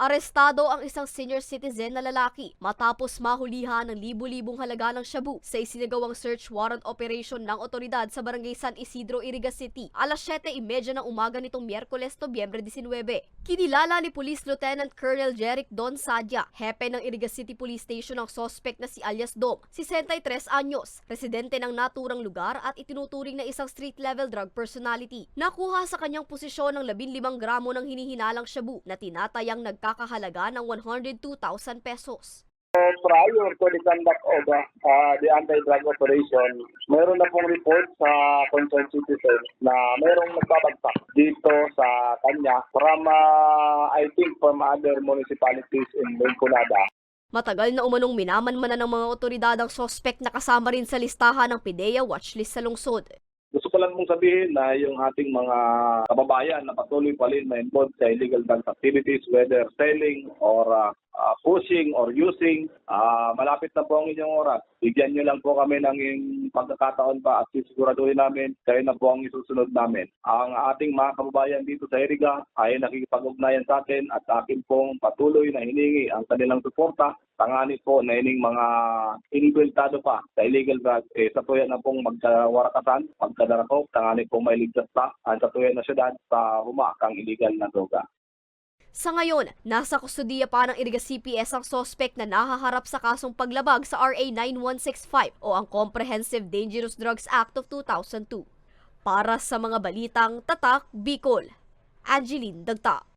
Arestado ang isang senior citizen na lalaki matapos mahulihan ng libu-libong halaga ng shabu sa isinagawang search warrant operation ng otoridad sa barangay San Isidro, Irigas City alas 7.30 ng umaga nitong Miyerkules, Nobyembre 19. Kinilala ni Police Lieutenant Colonel Jeric Don Sadia, hepe ng Irigas City Police Station ang sospek na si alias Dom, 63 anyos, residente ng naturang lugar at itinuturing na isang street-level drug personality. Nakuha sa kanyang posisyon ng 15 gramo ng hinihinalang shabu na tinatayang nagkakahalaga ng 102,000 pesos. prior to the conduct of uh, uh, the anti-drug operation, meron na pong report sa concerned citizen na merong nagbabagsak dito sa kanya from, uh, I think, from other municipalities in Vinculada. Matagal na umanong minamanmanan ng mga otoridad ang sospek na kasama rin sa listahan ng PIDEA watchlist sa lungsod. Gusto ko lang mong sabihin na yung ating mga kababayan na patuloy pa rin na involved sa illegal drug activities, whether selling or uh, uh, pushing or using, uh, malapit na po ang inyong oras. Bigyan nyo lang po kami ng pagkakataon pa at sisiguraduhin namin kayo na po ang isusunod namin. Ang ating mga kababayan dito sa Eriga ay nakikipag-ugnayan sa atin at akin pong patuloy na hiningi ang kanilang suporta tangani po na ining mga inibultado pa sa illegal drugs, eh, sa tuya na pong magkawarakasan, magkadarako, tangani po may ligtas pa, ang sa tuya na syudad sa humakang illegal na droga. Sa ngayon, nasa kustudiya pa ng Iriga CPS ang sospek na nahaharap sa kasong paglabag sa RA 9165 o ang Comprehensive Dangerous Drugs Act of 2002. Para sa mga balitang Tatak Bicol, Angeline Dagta.